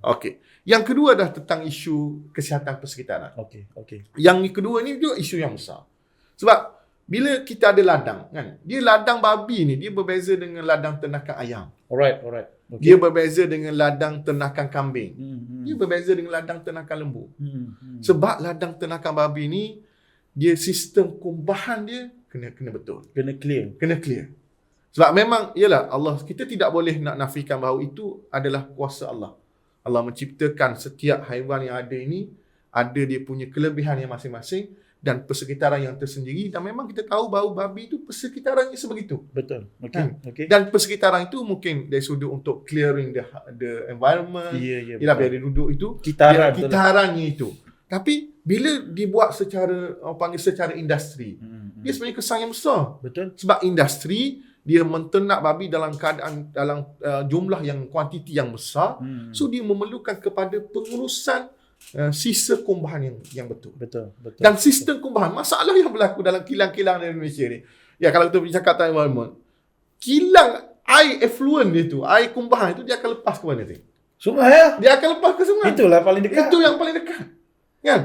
Okey. Yang kedua adalah tentang isu kesihatan persekitaran. Okey, okey. Yang kedua ni juga isu yang besar. Sebab bila kita ada ladang kan, dia ladang babi ni dia berbeza dengan ladang ternakan ayam. Alright, alright. Okay. Dia berbeza dengan ladang ternakan kambing. hmm, hmm. Dia berbeza dengan ladang ternakan lembu. hmm, hmm. Sebab ladang ternakan babi ni dia sistem kumbahan dia kena kena betul. kena clear. Kena clear. Sebab memang ialah Allah kita tidak boleh nak nafikan bahawa itu adalah kuasa Allah. Allah menciptakan setiap haiwan yang ada ini ada dia punya kelebihan yang masing-masing dan persekitaran yang tersendiri dan memang kita tahu bahawa babi itu persekitarannya sebegitu. Betul. Okey. Kan? Okey. Dan persekitaran itu mungkin dari sudut untuk clearing the the environment, Ya, ya. ialah betul. biar dia duduk itu Kitaran dia, lah. kitarannya itu. Tapi bila dibuat secara orang panggil secara industri, Hmm, hmm. dia sebenarnya kesan yang besar. Betul. Sebab industri dia menternak babi dalam keadaan dalam uh, jumlah yang kuantiti yang besar, Hmm. so dia memerlukan kepada pengurusan uh, sisa kumbahan yang yang betul. betul, betul. Dan sistem kumbahan, masalah yang berlaku dalam kilang-kilang di Indonesia ni. Ya kalau kita bercakap tentang environment, kilang air effluent dia tu, air kumbahan itu dia akan lepas ke mana tu? Sungai ya. Dia akan lepas ke sungai. Itulah paling dekat. Itu yang paling dekat. Kan?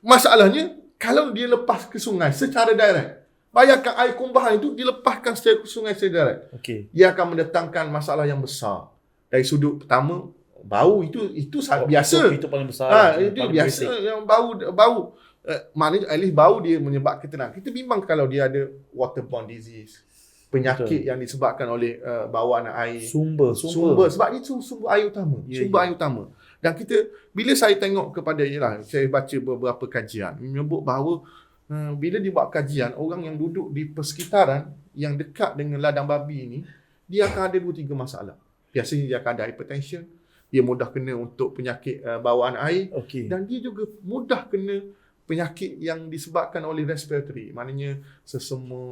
Masalahnya kalau dia lepas ke sungai secara direct, bayangkan air kumbahan itu dilepaskan secara ke sungai secara direct. Okey. Dia akan mendatangkan masalah yang besar. Dari sudut pertama, bau itu itu sangat biasa. Oh, Itu, itu paling besar. Ha, Yang itu paling biasa basic. yang bau bau. Uh, maknanya at least bau dia menyebabkan tenang. Kita bimbang kalau dia ada waterborne disease. Penyakit Betul. yang disebabkan oleh uh, bawaan air. Sumber, sumber. sumber. sebab ni sumber, air utama Ya, sumber ya. air utama dan kita bila saya tengok kepada ialah saya baca beberapa kajian menyebut bahawa uh, bila dibuat kajian orang yang duduk di persekitaran yang dekat dengan ladang babi ini dia akan ada dua tiga masalah biasanya dia akan ada hypertension dia mudah kena untuk penyakit uh, bawaan air Okey. dan dia juga mudah kena penyakit yang disebabkan oleh respiratory maknanya sesama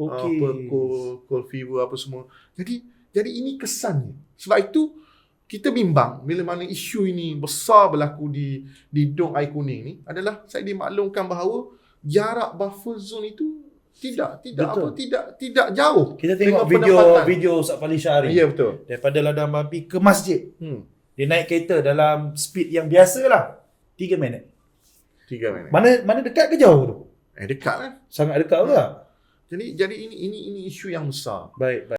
Okey. apa cold, cold fever apa semua jadi jadi ini kesannya sebab itu kita bimbang bila mana isu ini besar berlaku di di dong air kuning ni adalah saya dimaklumkan bahawa jarak buffer zone itu tidak tidak Betul. apa tidak tidak jauh Kita tengok video pendapatan. video Ustaz Fali Syahri. ya betul Daripada ladang babi ke masjid. hmm Dia naik kereta dalam speed yang biasa lah. 3 minit. tiga minit Mana mana dekat ke jauh tu? eh dekat kan Sangat dekat juga. jadi jadi ini ini ini isu yang besar Baik, baik.